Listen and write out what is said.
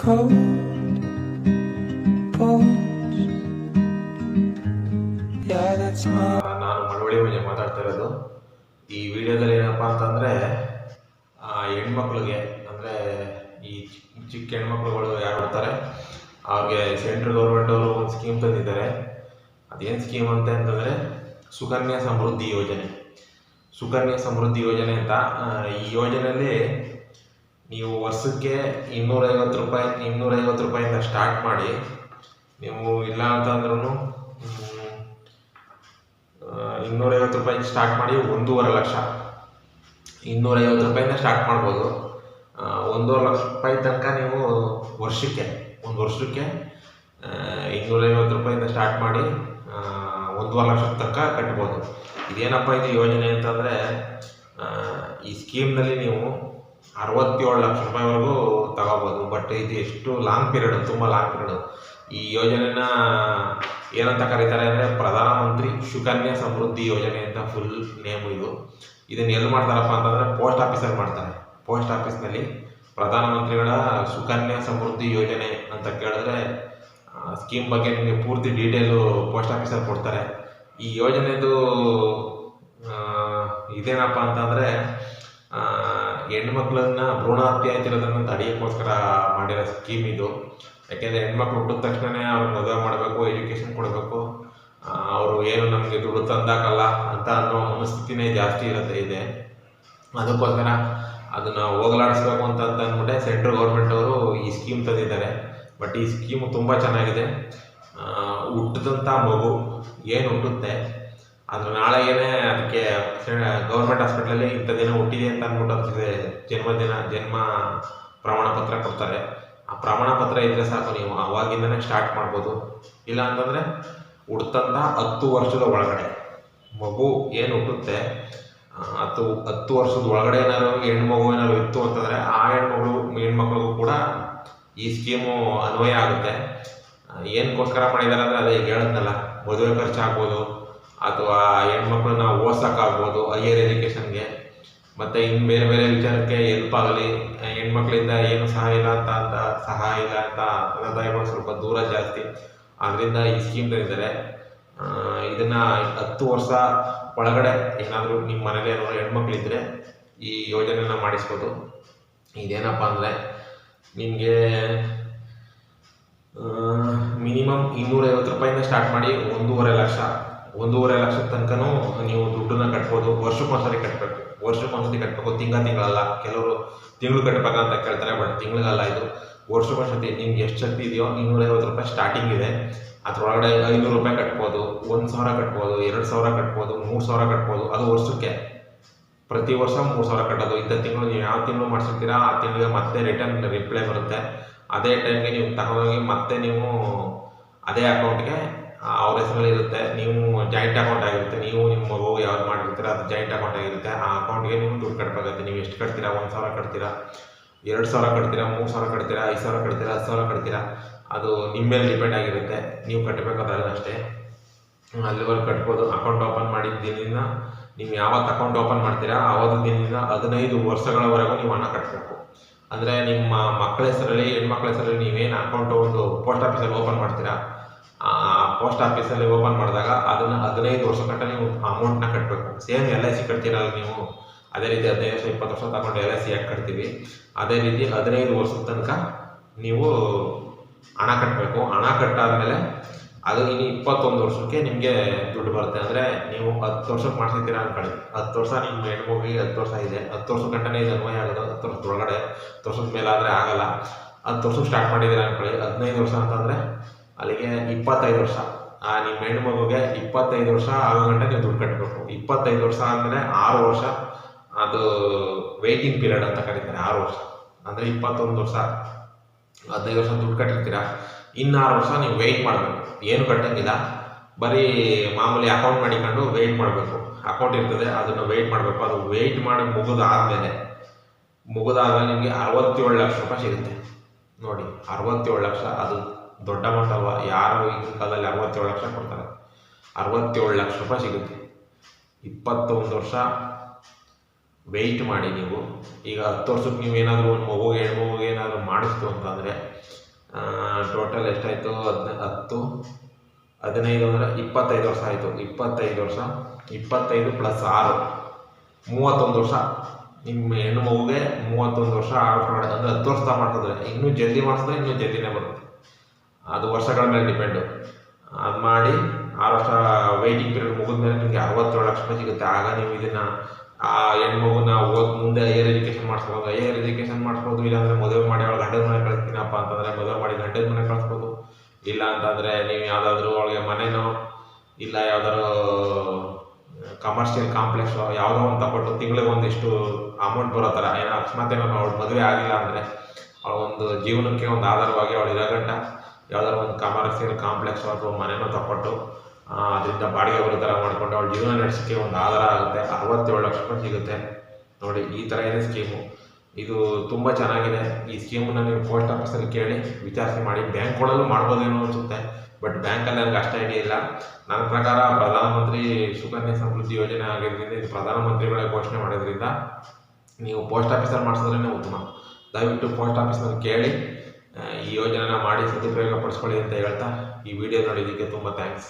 cold bones. Yeah, that's my. ನಾನು ಮಳವಳ್ಳಿ ಮಂಜ ಮಾತಾಡ್ತಾ ಇರೋದು ಈ ವಿಡಿಯೋದಲ್ಲಿ ಏನಪ್ಪ ಅಂತಂದರೆ ಹೆಣ್ಮಕ್ಳಿಗೆ ಅಂದರೆ ಈ ಚಿಕ್ಕ ಹೆಣ್ಮಕ್ಳುಗಳು ಯಾರು ಇರ್ತಾರೆ ಅವ್ರಿಗೆ ಸೆಂಟ್ರಲ್ ಗೌರ್ಮೆಂಟ್ ಅವರು ಒಂದು ಸ್ಕೀಮ್ ತಂದಿದ್ದಾರೆ ಅದೇನು ಸ್ಕೀಮ್ ಅಂತ ಅಂತಂದರೆ ಸುಕನ್ಯಾ ಸಮೃದ್ಧಿ ಯೋಜನೆ ಸುಕನ್ಯಾ ಸಮೃದ್ಧಿ ಯೋಜನೆ ಅಂತ ಈ ಯೋಜನೆಯಲ್ಲಿ ನೀವು ವರ್ಷಕ್ಕೆ ಇನ್ನೂರೈವತ್ತು ರೂಪಾಯಿ, ಇನ್ನೂರೈವತ್ತು ರೂಪಾಯಿಂದ ಸ್ಟಾರ್ಟ್ ಮಾಡಿ, ನೀವು ಇಲ್ಲ ಅಂತಂದ್ರೂ ಇನ್ನೂರೈವತ್ತು ರೂಪಾಯಿ ಸ್ಟಾರ್ಟ್ ಮಾಡಿ ಒಂದೂವರೆ ಲಕ್ಷ. ಇನ್ನೂರೈವತ್ತು ರೂಪಾಯಿಂದ ಸ್ಟಾರ್ಟ್ ಮಾಡ್ಬೋದು. ಒಂದೂವರೆ ಲಕ್ಷ ರೂಪಾಯಿ ತನಕ ನೀವು ವರ್ಷಕ್ಕೆ, ಒಂದು ವರ್ಷಕ್ಕೆ ಇನ್ನೂರೈವತ್ತು ರೂಪಾಯಿಂದ ಸ್ಟಾರ್ಟ್ ಮಾಡಿ ಒಂದೂವರೆ ಲಕ್ಷ ತನಕ ಕಟ್ಬೋದು. ಇದೇನಪ್ಪ ಇದು ಯೋಜನೆ ಅಂತಂದರೆ ಈ ಸ್ಕೀಮ್ನಲ್ಲಿ ನೀವು ಅರವತ್ತೇಳು ಲಕ್ಷ ರೂಪಾಯಿವರೆಗೂ ತಗೋಬೋದು. ಬಟ್ ಇದು ಎಷ್ಟು ಲಾಂಗ್ ಪೀರಿಯಡ್ ತುಂಬ ಲಾಂಗ್ ಪೀರಿಯಡ್ ಈ ಯೋಜನೆನ ಏನಂತ ಕರೀತಾರೆ ಅಂದರೆ ಪ್ರಧಾನಮಂತ್ರಿ ಸುಕನ್ಯಾ ಸಮೃದ್ಧಿ ಯೋಜನೆ ಅಂತ ಫುಲ್ ನೇಮ್ ಇದು. ಇದನ್ನು ಎಲ್ಲಿ ಮಾಡ್ತಾರಪ್ಪ ಅಂತಂದರೆ ಪೋಸ್ಟ್ ಆಫೀಸಲ್ಲಿ ಮಾಡ್ತಾರೆ. ಪೋಸ್ಟ್ ಆಫೀಸ್ನಲ್ಲಿ ಪ್ರಧಾನಮಂತ್ರಿಗಳ ಸುಕನ್ಯಾ ಸಮೃದ್ಧಿ ಯೋಜನೆ ಅಂತ ಕೇಳಿದ್ರೆ ಸ್ಕೀಮ್ ಬಗ್ಗೆ ನಿಮಗೆ ಪೂರ್ತಿ ಡೀಟೇಲು ಪೋಸ್ಟ್ ಆಫೀಸಲ್ಲಿ ಕೊಡ್ತಾರೆ. ಈ ಯೋಜನೆದು ಇದೇನಪ್ಪ ಅಂತಂದರೆ ಹೆಣ್ಮಕ್ಳನ್ನ ಭ್ರೂಣ ಹತ್ಯೆ ಆಯ್ತಿರೋದನ್ನ ತಡೆಯೋಕ್ಕೋಸ್ಕರ ಮಾಡಿರೋ ಸ್ಕೀಮ್ ಇದು. ಯಾಕೆಂದರೆ ಹೆಣ್ಮಕ್ಳು ಹುಟ್ಟಿದ ತಕ್ಷಣವೇ ಅವ್ರನ್ನ ಮದುವೆ ಮಾಡಬೇಕು ಎಜುಕೇಷನ್ ಕೊಡಬೇಕು. ಅವರು ಏನು ನಮಗೆ ದುಡ್ಡು ತಂದಾಕಲ್ಲ ಅಂತ ಅನ್ನೋ ಮನಸ್ಥಿತಿನೇ ಜಾಸ್ತಿ ಇರುತ್ತೆ ಇದೆ. ಅದಕ್ಕೋಸ್ಕರ ಅದನ್ನು ಹೋಗಲಾಡಿಸ್ಬೇಕು ಅಂತ ಅಂತ ಅಂದ್ಬಿಟ್ಟೆ ಸೆಂಟ್ರಲ್ ಗೌರ್ಮೆಂಟ್ ಅವರು ಈ ಸ್ಕೀಮ್ ತಂದಿದ್ದಾರೆ. ಬಟ್ ಈ ಸ್ಕೀಮ್ ತುಂಬ ಚೆನ್ನಾಗಿದೆ. ಹುಟ್ಟಿದಂಥ ಮಗು, ಏನು ಹುಟ್ಟುತ್ತೆ? ಅದ್ರ ನಾಳೆಗೇನೆ ಅದಕ್ಕೆ ಗೌರ್ಮೆಂಟ್ ಹಾಸ್ಪಿಟ್ಲಲ್ಲಿ ಇಂಥ ದಿನ ಹುಟ್ಟಿದೆ ಅಂತ ಅಂದ್ಬಿಟ್ಟು ಅದಕ್ಕೆ ಜನ್ಮದಿನ ಜನ್ಮ ಪ್ರಮಾಣ ಪತ್ರ ಕೊಡ್ತಾರೆ. ಆ ಪ್ರಮಾಣ ಪತ್ರ ಇದ್ದರೆ ಸಾಕು, ನೀವು ಅವಾಗಿಂದನೇ ಸ್ಟಾರ್ಟ್ ಮಾಡ್ಬೋದು. ಇಲ್ಲ ಅಂತಂದರೆ ಹುಡ್ತಂತ ಹತ್ತು ವರ್ಷದ ಒಳಗಡೆ. ಮಗು ಏನು ಹುಟ್ಟುತ್ತೆ? ಹತ್ತು ಹತ್ತು ವರ್ಷದ ಒಳಗಡೆ ಏನಾದ್ರು ಹೆಣ್ಮಗು ಏನಾದ್ರು ಇತ್ತು ಅಂತಂದರೆ ಆ ಹೆಣ್ಮಗಳು, ಹೆಣ್ಮಕ್ಳಿಗೂ ಕೂಡ ಈ ಸ್ಕೀಮು ಅನ್ವಯ ಆಗುತ್ತೆ. ಏನಕ್ಕೋಸ್ಕರ ಮಾಡಿದ್ದಾರೆ ಅಂದರೆ ಅದೇ, ಹೇಳದ್ನಲ್ಲ, ಮದುವೆ ಖರ್ಚಾಗ್ಬೋದು. ಅಥವಾ ಹೆಣ್ಮಕ್ಳನ್ನ ಓದ್ಸೋಕ್ಕಾಗ್ಬೋದು ಹೈಯರ್ ಎಜುಕೇಷನ್ಗೆ ಮತ್ತು ಇನ್ನು ಬೇರೆ ಬೇರೆ ವಿಚಾರಕ್ಕೆ ಹೆಲ್ಪ್ ಆಗಲಿ, ಹೆಣ್ಮಕ್ಳಿಂದ ಏನು ಸಹಾಯ ಇಲ್ಲ ಅಂತ ಅಂತ, ಸಹಾಯ ಇಲ್ಲ ಅಂತ ತಂದೆ ತಾಯಿಗಳು ಸ್ವಲ್ಪ ದೂರ ಜಾಸ್ತಿ. ಆದ್ದರಿಂದ ಈ ಸ್ಕೀಮ್ ತಂದಿದ್ದಾರೆ ಇದನ್ನು ಹತ್ತು ವರ್ಷ ಒಳಗಡೆ ಏನಾದರೂ ನಿಮ್ಮ ಮನೇಲಿ ಏನಾದ್ರು ಹೆಣ್ಮಕ್ಳಿದ್ರೆ ಈ ಯೋಜನೆನ ಮಾಡಿಸ್ಬೋದು. ಇದೇನಪ್ಪ ಅಂದರೆ ನಿಮಗೆ ಮಿನಿಮಮ್ ಇನ್ನೂರೈವತ್ತು ರೂಪಾಯಿಂದ ಸ್ಟಾರ್ಟ್ ಮಾಡಿ ಒಂದೂವರೆ ಲಕ್ಷ ಒಂದೂವರೆ ಲಕ್ಷದ ತನಕನೂ ನೀವು ದುಡ್ಡನ್ನ ಕಟ್ಬೋದು ವರ್ಷಕ್ಕೊಂದ್ಸರಿ ಕಟ್ಟಬೇಕು ವರ್ಷಕ್ಕೊಂದ್ಸರಿ ಕಟ್ಟಬೇಕು ತಿಂಗಳ ತಿಂಗಳಲ್ಲ, ಕೆಲವರು ತಿಂಗಳು ಕಟ್ಟಬೇಕಂತ ಕೇಳ್ತಾರೆ, ಬಟ್ ತಿಂಗಳಿಗಲ್ಲ ಇದು. ವರ್ಷಕ್ಕೊಂದ್ಸತಿ ನಿಮ್ಗೆ ಎಷ್ಟು ಶಕ್ತಿ ಇದೆಯೋ, ಇನ್ನೂರೈವತ್ತು ರೂಪಾಯಿ ಸ್ಟಾರ್ಟಿಂಗ್ ಇದೆ. ಅದರೊಳಗಡೆ ಐನೂರು ರೂಪಾಯಿ ಕಟ್ಬೋದು, ಒಂದು ಸಾವಿರ ಕಟ್ಬೋದು, ಎರಡು ಸಾವಿರ ಕಟ್ಬೋದು, ಮೂರು ಸಾವಿರ ಕಟ್ಬೋದು, ಅದು ವರ್ಷಕ್ಕೆ. ಪ್ರತಿ ವರ್ಷ ಮೂರು ಸಾವಿರ ಕಟ್ಟೋದು. ಇಂಥ ತಿಂಗಳು ನೀವು ಯಾವ ತಿಂಗಳು ಮಾಡಿಸಿರ್ತೀರಾ, ಆ ತಿಂಗಳಿಗೆ ಮತ್ತೆ ರಿಟರ್ನ್ ರಿಪ್ಲೈ ಬರುತ್ತೆ. ಅದೇ ಟೈಮ್ಗೆ ನೀವು ತಗೊಂಡೋಗಿ ಮತ್ತೆ ನೀವು ಅದೇ ಅಕೌಂಟ್ಗೆ ಅವ್ರ ಹೆಸರಲ್ಲಿ ಇರುತ್ತೆ. ನೀವು ಜಾಯಿಂಟ್ ಅಕೌಂಟ್ ಆಗಿರುತ್ತೆ. ನೀವು ನಿಮ್ಮ ಮಗು ಯಾವ್ದು ಮಾಡಿರ್ತೀರ, ಅದು ಜಾಯಿಂಟ್ ಅಕೌಂಟ್ ಆಗಿರುತ್ತೆ. ಆ ಅಕೌಂಟ್ಗೆ ನೀವು ದುಡ್ಡು ಕಟ್ಟಬೇಕಾಗುತ್ತೆ ನೀವು ಎಷ್ಟು ಕಟ್ತೀರಾ? ಒಂದು ಸಾವಿರ ಕಟ್ತೀರಾ? ಎರಡು ಸಾವಿರ ಕಟ್ತೀರಾ? ಮೂರು ಸಾವಿರ ಕಟ್ತೀರಾ? ಐದು ಸಾವಿರ ಕಟ್ತೀರಾ? ಹತ್ತು ಸಾವಿರ ಕಟ್ತೀರಾ? ಅದು ನಿಮ್ಮ ಮೇಲೆ ಡಿಪೆಂಡ್ ಆಗಿರುತ್ತೆ. ನೀವು ಕಟ್ಟಬೇಕಾದ್ರೆ ಅಷ್ಟೇ. ಅಲ್ಲಿವರೆಗೆ ಕಟ್ಬೋದು. ಅಕೌಂಟ್ ಓಪನ್ ಮಾಡಿದ ದಿನದಿಂದ ನೀವು ಯಾವತ್ತು ಅಕೌಂಟ್ ಓಪನ್ ಮಾಡ್ತೀರಾ? ಆವತ್ತು ದಿನದಿಂದ ಹದಿನೈದು ವರ್ಷಗಳವರೆಗೂ ನೀವು ಹಣ ಕಟ್ಟಬೇಕು ಅಂದರೆ ನಿಮ್ಮ ಮಕ್ಕಳ ಹೆಸರಲ್ಲಿ, ಹೆಣ್ಮಕ್ಳ ಹೆಸರಲ್ಲಿ ನೀವೇನು ಅಕೌಂಟ್ ಒಂದು ಪೋಸ್ಟ್ ಆಫೀಸಲ್ಲಿ ಓಪನ್ ಮಾಡ್ತೀರಾ? ಪೋಸ್ಟ್ ಆಫೀಸಲ್ಲಿ ಓಪನ್ ಮಾಡಿದಾಗ ಅದನ್ನು ಹದಿನೈದು ವರ್ಷ ಕಟ್ಟ ನೀವು ಅಮೌಂಟ್ನ ಕಟ್ಟಬೇಕು ಸೇಮ್ ಎಲ್ ಐ ಸಿ ಕಟ್ತೀರಲ್ಲ ನೀವು. ಅದೇ ರೀತಿ ಹದಿನೈದು ವರ್ಷ, ಇಪ್ಪತ್ತು ವರ್ಷ ತಗೊಂಡು ಎಲ್ ಐ ಸಿ ಯಾಕೆ ಕಟ್ತೀವಿ? ಅದೇ ರೀತಿ ಹದಿನೈದು ವರ್ಷದ ತನಕ ನೀವು ಹಣ ಕಟ್ಟಬೇಕು ಹಣ ಕಟ್ಟಾದ್ಮೇಲೆ ಅದು ಇನ್ನು ಇಪ್ಪತ್ತೊಂದು ವರ್ಷಕ್ಕೆ ನಿಮಗೆ ದುಡ್ಡು ಬರುತ್ತೆ. ಅಂದರೆ ನೀವು ಹತ್ತು ವರ್ಷಕ್ಕೆ ಮಾಡ್ಸಿದ್ದೀರಾ ಅನ್ಕೊಳ್ಳಿ. ಹತ್ತು ವರ್ಷ ನಿಮ್ಮ ಹೆಣ್ಮಗಿ ಹತ್ತು ವರ್ಷ ಇದೆ. ಹತ್ತು ವರ್ಷ ಗಂಟನೇ ಇದು ಅನ್ವಯ ಆಗೋದು. ಹತ್ತು ವರ್ಷದ ಒಳಗಡೆ ಹತ್ತು ವರ್ಷದ ಮೇಲಾದರೆ ಆಗಲ್ಲ. ಹತ್ತು ವರ್ಷಕ್ಕೆ ಸ್ಟಾರ್ಟ್ ಮಾಡಿದ್ದೀರಾ ಅನ್ಕೊಳ್ಳಿ. ಹದಿನೈದು ವರ್ಷ ಅಂತಂದರೆ ಅಲ್ಲಿಗೆ ಇಪ್ಪತ್ತೈದು ವರ್ಷ. ಆ ನಿಮ್ಮ ಹೆಣ್ಮಗುಗೆ ಇಪ್ಪತ್ತೈದು ವರ್ಷ ಆಗೋ ಗಂಟೆ ನೀವು ದುಡ್ಡು ಕಟ್ಟಬೇಕು ಇಪ್ಪತ್ತೈದು ವರ್ಷ ಆದಮೇಲೆ ಆರು ವರ್ಷ ಅದು ವೆಯ್ಟಿಂಗ್ ಪೀರಿಯಡ್ ಅಂತ ಕರೀತಾರೆ, ಆರು ವರ್ಷ. ಅಂದರೆ ಇಪ್ಪತ್ತೊಂದು ವರ್ಷ, ಹದಿನೈದು ವರ್ಷ ದುಡ್ಡು ಕಟ್ಟಿರ್ತೀರಾ? ಇನ್ನು ಆರು ವರ್ಷ ನೀವು ವೆಯ್ಟ್ ಮಾಡಬೇಕು. ಏನು ಕಟ್ಟಂಗಿಲ್ಲ. ಬರೀ ಮಾಮೂಲಿ ಅಕೌಂಟ್ ಮಾಡಿಕೊಂಡು ವೆಯ್ಟ್ ಮಾಡಬೇಕು. ಅಕೌಂಟ್ ಇರ್ತದೆ, ಅದನ್ನು ವೆಯ್ಟ್ ಮಾಡಬೇಕು. ಅದು ವೆಯ್ಟ್ ಮಾಡಿ ಮುಗಿದಾದ್ಮೇಲೆ ಮುಗಿದಾದ್ಮೇಲೆ ನಿಮಗೆ ಅರವತ್ತೇಳು ಲಕ್ಷ ರೂಪಾಯಿ ಸಿಗುತ್ತೆ. ನೋಡಿ, ಅರವತ್ತೇಳು ಲಕ್ಷ, ಅದು ದೊಡ್ಡ ಅಮೌಂಟ್ ಅಲ್ವಾ? ಯಾರು ಈಗಿನ ಕಾಲದಲ್ಲಿ ಅರವತ್ತೇಳು ಲಕ್ಷ ಕೊಡ್ತಾರೆ. ಅರವತ್ತೇಳು ಲಕ್ಷ ರೂಪಾಯಿ ಸಿಗುತ್ತೆ. ಇಪ್ಪತ್ತೊಂದು ವರ್ಷ ವೆಯ್ಟ್ ಮಾಡಿ ನೀವು. ಈಗ ಹತ್ತು ವರ್ಷಕ್ಕೆ ನೀವು ಏನಾದರೂ ಒಂದು ಮಗುಗೆ ಹೆಣ್ಣು ಮಗುಗೆ ಏನಾದರೂ ಮಾಡಿಸ್ತು ಅಂತಂದರೆ ಟೋಟಲ್ ಎಷ್ಟಾಯಿತು? ಹದಿನ, ಹತ್ತು, ಹದಿನೈದು ಅಂದರೆ ಇಪ್ಪತ್ತೈದು ವರ್ಷ ಆಯಿತು. ಇಪ್ಪತ್ತೈದು ವರ್ಷ, ಇಪ್ಪತ್ತೈದು ಪ್ಲಸ್ ಆರು. ಮೂವತ್ತೊಂದು ವರ್ಷ. ನಿಮ್ಮ ಹೆಣ್ಣು ಮಗುಗೆ ಮೂವತ್ತೊಂದು ವರ್ಷ ಆರ್ಫರ್ ಅಂದರೆ ಹತ್ತು ವರ್ಷ ಮಾಡಿಸಿದ್ರೆ ಇನ್ನೂ ಜಲ್ದಿ ಮಾಡಿಸಿದ್ರೆ ಇನ್ನೂ ಜಲ್ದಿನೇ ಬರುತ್ತೆ. ಅದು ವರ್ಷಗಳ ಮೇಲೆ ಡಿಪೆಂಡು ಅದು ಮಾಡಿ ಆರು ವರ್ಷ ವೆಯ್ಟಿಂಗ್ ಪೀರಿಯಡ್ ಮುಗಿದ ಮೇಲೆ ನಿಮಗೆ ಅರವತ್ತೇಳು ಲಕ್ಷ ರೂಪಾಯಿ ಸಿಗುತ್ತೆ. ಆಗ ನೀವು ಇದನ್ನು, ಆ ಹೆಣ್ಮಗುನ ಓದ್ ಮುಂದೆ ಹೈಯರ್ ಎಜುಕೇಷನ್ ಮಾಡಿಸ್ಬೋದು. ಹೈಯರ್ ಎಜುಕೇಷನ್ ಮಾಡಿಸ್ಬೋದು, ಇಲ್ಲಾಂದರೆ ಮದುವೆ ಮಾಡಿ ಅವಳು ಗಂಡನ ಮನೆ ಕಳಿಸ್ತೀನಪ್ಪ ಅಂತಂದರೆ ಮದುವೆ ಮಾಡಿ ಗಂಡನ ಮನೆ ಕಳಿಸ್ಬೋದು. ಇಲ್ಲ ಅಂತಂದರೆ ನೀವು ಯಾವುದಾದ್ರೂ ಅವಳಿಗೆ ಮನೆನೋ, ಇಲ್ಲ ಯಾವ್ದಾದ್ರು ಕಮರ್ಷಿಯಲ್ ಕಾಂಪ್ಲೆಕ್ಸು ಯಾವುದೋ ಒಂದು ತಗೊಟ್ಟು ತಿಂಗಳಿಗೆ ಒಂದಿಷ್ಟು ಅಮೌಂಟ್ ಬರೋ ಥರ ಏನೋ ಅಕಸ್ಮಾತ್ ಏನೋ ಅವಳು ಮದುವೆ ಆಗಿಲ್ಲ ಅಂದರೆ, ಅವಳ ಒಂದು ಜೀವನಕ್ಕೆ ಒಂದು ಆಧಾರವಾಗಿ ಅವಳು ಇರೋ ಗಂಟ ಯಾವ್ದಾದ್ರು ಒಂದು ಕಮರ್ಷಿಯಲ್ ಕಾಂಪ್ಲೆಕ್ಸ್ ಅಥವಾ ಮನೆನೋ ತಗೊಂಡು ಅದರಿಂದ ಬಾಡಿಗೆ ಬರೋ ಥರ ಮಾಡಿಕೊಂಡು ಅವಳ ಜೀವನ ನಡೆಸೋಕ್ಕೆ ಒಂದು ಆಧಾರ ಆಗುತ್ತೆ. ಅರವತ್ತೇಳು ಲಕ್ಷ ರೂಪಾಯಿ ಸಿಗುತ್ತೆ. ನೋಡಿ, ಈ ಥರ ಇದೆ ಸ್ಕೀಮು ಇದು ತುಂಬ ಚೆನ್ನಾಗಿದೆ. ಈ ಸ್ಕೀಮನ್ನು ನೀವು ಪೋಸ್ಟ್ ಆಫೀಸಲ್ಲಿ ಕೇಳಿ ವಿಚಾರಿಸಿ ಮಾಡಿ. ಬ್ಯಾಂಕ್ಗಳಲ್ಲೂ ಮಾಡ್ಬೋದೇನೋ ಅನಿಸುತ್ತೆ. ಬಟ್ ಬ್ಯಾಂಕಲ್ಲಿ ನನಗೆ ಅಷ್ಟು ಐಡಿಯಾ ಇಲ್ಲ. ನನ್ನ ಪ್ರಕಾರ ಪ್ರಧಾನಮಂತ್ರಿ ಸುಕನ್ಯಾ ಸಮೃದ್ಧಿ ಯೋಜನೆ ಆಗಿರೋದ್ರಿಂದ, ಇದು ಪ್ರಧಾನಮಂತ್ರಿಗಳೇ ಘೋಷಣೆ ಮಾಡೋದ್ರಿಂದ, ನೀವು ಪೋಸ್ಟ್ ಆಫೀಸಲ್ಲಿ ಮಾಡಿಸಿದ್ರೇ ಉತ್ತಮ. ದಯವಿಟ್ಟು ಪೋಸ್ಟ್ ಆಫೀಸ್ನಲ್ಲಿ ಕೇಳಿ. ಈ ಯೋಜನೆನ ಮಾಡಿ ಸದುಪಯೋಗ ಪಡಿಸ್ಕೊಳ್ಳಿ ಅಂತ ಹೇಳ್ತಾ ಈ ವಿಡಿಯೋ ನೋಡಿದ್ದಕ್ಕೆ ತುಂಬ ಥ್ಯಾಂಕ್ಸ್